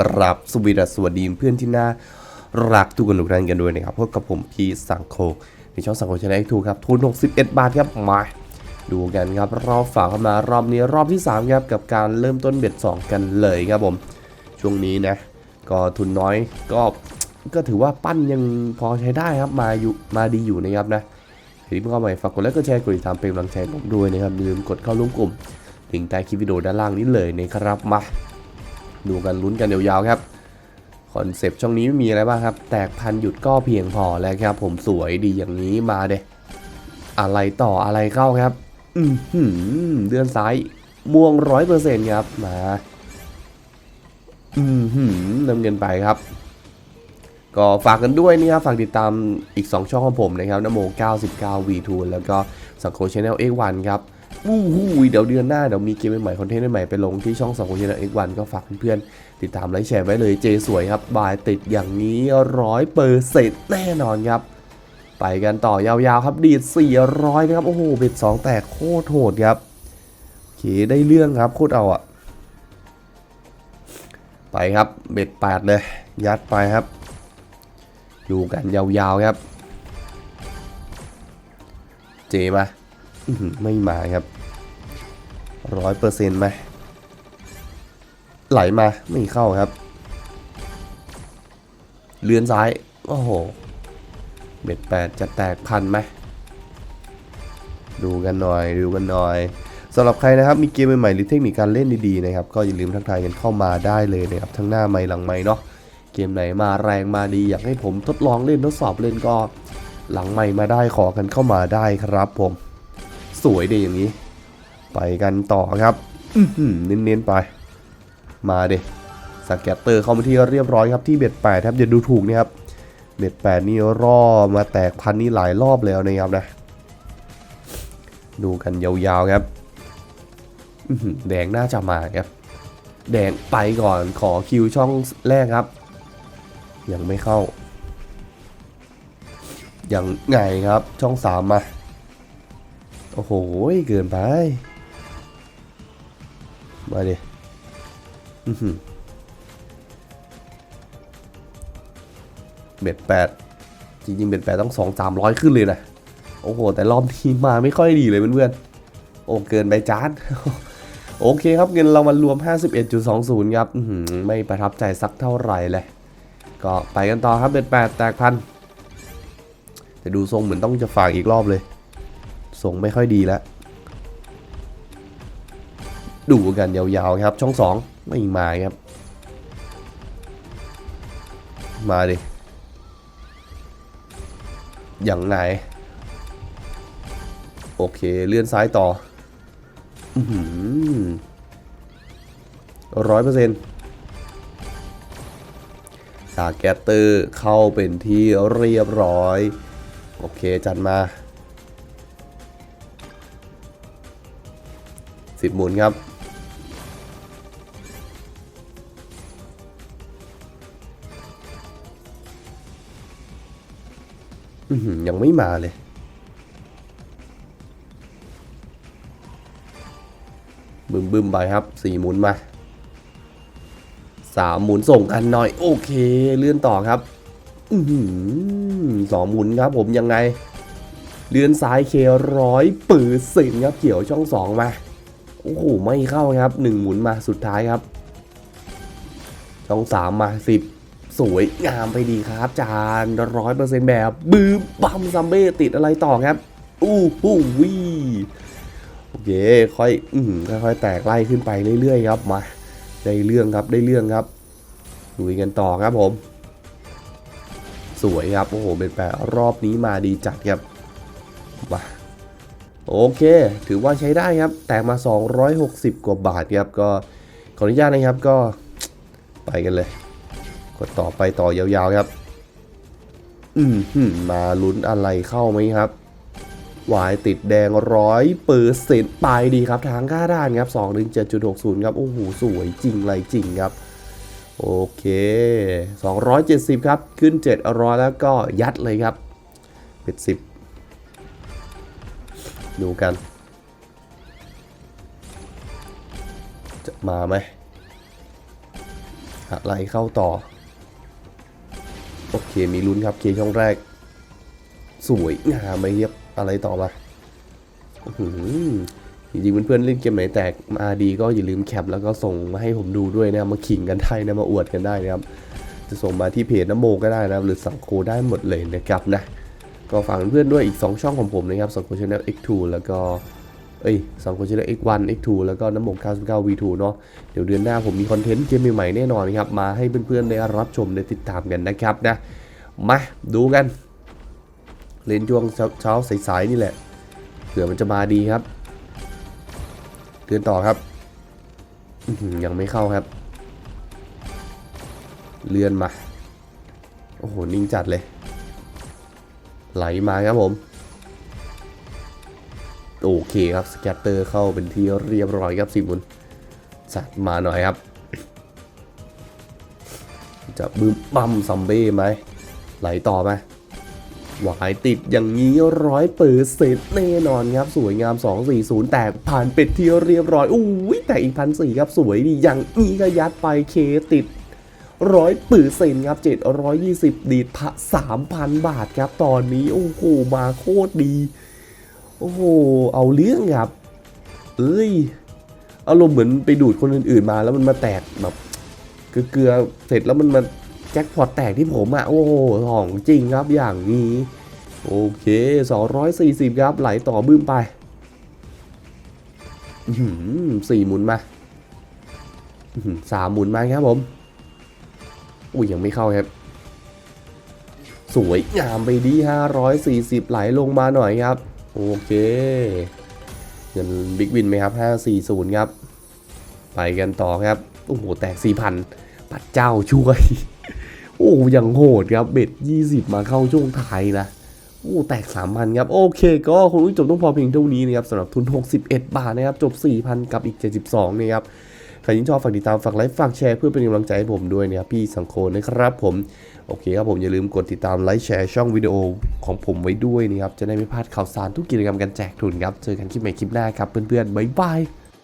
กราบสวีดัสสวัสดีเพื่อนที่น่ารักทุกคนทุกท่านกันด้วยนะครับพบกับผมพีสังโคในช่องสังโคชาแนลทูครับทุน 61 บาทครับมาดูกันครับรอบฝากเข้ามารอบนี้รอบที่3ครับกับการเริ่มต้นเบ็ด2 กันเลยครับผม ช่วงนี้นะก็ทุนน้อยก็ก็ถือว่าปั้นยังพอใช้ได้ครับมาอยู่มาดีอยู่นะครับนะทีนี้เมื่อเข้าม่ฝากกดไลค์กดแชร์กดติดตามเป็นกำลังใจผมด้วยนะครับอย่าลืมกดเข้าร่วมกลุ่มลิงก์ใต้คลิปวิดีโอด้านล่างนี้เลยนะครับมา ดูกันลุ้นกันยาวๆครับคอนเซปต์ช่องนี้ไม่มีอะไรบ้างครับ แตกพันหยุดก็เพียงพอแล้วครับ ผมสวยดีอย่างนี้มาเดอะไรต่ออะไรเข้าครับ อือหือเดือนซ้ายม่วงร้อยเปอร์เซ็นต์ครับมา อือหือนำเงินไปครับ ก็ฝากกันด้วยนี่ครับฝากติดตามอีก 2 ช่องของผมนะครับนโม 99 V2 แล้วก็สังโคชแนล X1 ครับ อู้หูเดี๋ยวเดือนหน้าเดี๋ยวมีเกมใหม่คอนเทนต์ใหม่ไปลงที่ช่องสังโคชแนล X1 ก็ฝากเพื่อนๆติดตามไลค์แชร์ไว้เลยเจสวยครับบายติดอย่างนี้ร้อยเปอร์เซ็นต์แน่นอนครับ ไปกันต่อยาวๆครับดีด 400 นะครับ โอ้โหเบ็ด2แตกโคตรโหดครับโอเคได้เรื่องครับโคตรเอาอะไปครับเบ็ด8เลย ยัดไปครับดูกันยาวๆครับ เจมา ไม่มาครับร้อยเปอร์เซ็นต์ไหมไหลมาไม่เข้าครับ เลือนซ้าย โอ้โห เบ็ดแปดจะแตกพันไหมดูกันหน่อยดูกันหน่อยสำหรับใครนะครับมีเกมใหม่ๆหรือเทคนิคการเล่นดีๆนะครับก็อย่าลืมทักทายกันเข้ามาได้เลยนะครับทั้งหน้าไม้หลังไม้เนาะเกมไหนมาแรงมาดี อยากให้ผมทดลองเล่นทดสอบเล่นก็ หลังไม่มาได้ขอกันเข้ามาได้ครับผม สวยดีอย่างนี้ ไปกันต่อครับเน้นๆไป มาเดสแกตเตอร์เข้ามาที่เรียบร้อยครับที่เบ็ดแปดครับอย่าดูถูกนะครับเบ็ดแปดนี่รอมาแตกพันนี่หลายรอบแล้วนะครับนะ ดูกันยาวๆครับแดงน่าจะมาครับ แดงไปก่อนขอคิวช่องแรกครับ ยังไม่เข้า ยังไงครับช่องสามมา โอ้โห เกินไป มาดิเบ็ดแปดจริงๆเบ็ดแปดต้องสองสามร้อยขึ้นเลยนะ โอ้โห แต่รอบนี้มาไม่ค่อยดีเลยเพื่อนๆ โอ้เกินไปจานโอเคครับเงินเรามารวม 51.20 ครับไม่ประทับใจสักเท่าไหร่เลย ก็ไปกันต่อครับเบ็ดแปดแตกพันแต่ดูทรงเหมือนต้องจะฝากอีกรอบเลย ทรงไม่ค่อยดีแล้ว ดูกันยาวๆครับ ช่องสองไม่มาครับ มาดิ อย่างไงโอเคเลื่อนซ้ายต่อร้อยเปอร์เซ็นต์สาแกตเตอร์เข้าเป็นที่เรียบร้อย โอเคจัดมา สิบหมุนครับ ยังไม่มาเลย บึมบึมไปครับสี่หมุนมาสามหมุนส่งกันหน่อย โอเค เลื่อนต่อครับอือหือสองหมุนครับผมยังไง เลื่อนซ้ายเคร้อยปืนสินครับเกี่ยวช่องสองมา โอ้โหไม่เข้าครับหนึ่งหมุนมาสุดท้ายครับช่องสามมาสิบสวยงามไปดีครับ จานร้อยเปอร์เซ็นต์แบบบื้มบัมซัมเบ้ติดอะไรต่อครับอู้หูวีโอเคค่อยอืมค่อยๆแตกไล่ขึ้นไปเรื่อยๆครับมาได้เรื่องครับได้เรื่องครับลุยกันต่อครับผม สวยครับโอ้โหเป็นแปดรอบนี้มาดีจัดครับมา โอเค ถือว่าใช้ได้ครับ แตกมา 260 กว่าบาทครับ ก็ขออนุญาตนะครับก็ไปกันเลย กดต่อไปต่อยาวๆครับอืมหืมมาลุ้นอะไรเข้าไหมครับวายติดแดงร้อยเปอร์เซ็นต์ไปดีครับ ทางก้าด้านครับ 2 1 7 6 0 ครับ โอ้โห สวยจริงไรจริงครับ โอเค 270 ครับ ขึ้น 700 แล้วก็ยัดเลยครับ เป็น 10 ดูกัน จะมาไหมอะไรเข้าต่อ โอเคมีลุ้นครับเคช่องแรก สวยงามไปเยียบอะไรต่อมาอือจริงๆเพื่อนๆเล่นเกมไหนแตกมาดีก็อย่าลืมแคปแล้วก็ส่งมาให้ผมดูด้วยนะมาขิงกันได้นะมาอวดกันได้นะครับ จะส่งมาที่เพจน้ำโมก็ได้นะหรือสังโคได้หมดเลยนะครับนะ ก็ฝากเพื่อนด้วยอีก 2 ช่องของผมนะครับสังโคชแนล X2 แล้วก็เอ้ยสังโคชแนล X1 X2 แล้วก็น้ำโมก99 V2 เนาะเดี๋ยวเดือนหน้าผมมีคอนเทนต์เกมใหม่ๆแน่นอนครับ มาให้เพื่อนๆได้รับชมได้ติดตามกันนะครับนะ มาดูกัน เล่นช่วงเช้าสายๆนี่แหละเผื่อมันจะมาดีครับ เดือนต่อครับ ยังไม่เข้าครับ เลื่อนมา โอ้โห นิ่งจัดเลย ไหลมาครับผม โอเคครับสแกตเตอร์เข้าเป็นที่เรียบร้อยครับสิบุญจัดมาหน่อยครับ จะบึ้มบัมซัมเบ้ไหมไหลต่อไหมหวายติดอย่างนี้ร้อยเปิดเสร็จแน่นอนครับ สวยงาม 240 แต่ผ่านเป็ดที่เรียบร้อย อุ้ยแต่อีกพันสี่ครับ สวยดีอย่างนี้ก็ยัดไปเคติด ร้อยปือเซนครับ720ดีดพะ3,000บาทครับ ตอนนี้โอ้โหมาโคตรดี โอ้โหเอาเรื่องครับ เอ้ย อารมณ์เหมือนไปดูดคนอื่นๆมาแล้วมันมาแตกแบบเกลือเสร็จแล้วมันมาแจ็คพอตแตกที่ผมอะ่ะ โอ้โหของจริงครับอย่างนี้ โอเค 240 ครับ ไหลต่อบึ้มไปหือสี่หมุนมาสามหมุนมาครับผม อุ้ยยังไม่เข้าครับ สวยงามไปดี 540 ไหลลงมาหน่อยครับ โอเคเงินบิ๊กวินไหมครับ 540 ครับ ไปกันต่อครับ โอ้โห แตก 4,000 ปัดเจ้าช่วย โอ้ยังโหดครับ เบ็ด 20 มาเข้าช่วงท้ายนะโอ้แตก3,000ครับ โอเค ก็คงจบต้องพอเพียงเท่านี้นะครับสำหรับทุน 61 บาทนะครับ จบ 4,000 กับอีก 72นะครับ ใครที่ชอบฝากติดตามฝากไลค์ฝากแชร์เพื่อเป็นกำลังใจให้ผมด้วยนะครับพี่สังโคนะครับผมโอเคครับผมอย่าลืมกดติดตามไลค์แชร์ช่องวิดีโอของผมไว้ด้วยนะครับจะได้ไม่พลาดข่าวสารทุกกิจกรรมการแจกทุนครับเจอกันคลิปใหม่คลิปหน้าครับเพื่อนๆบ๊ายบาย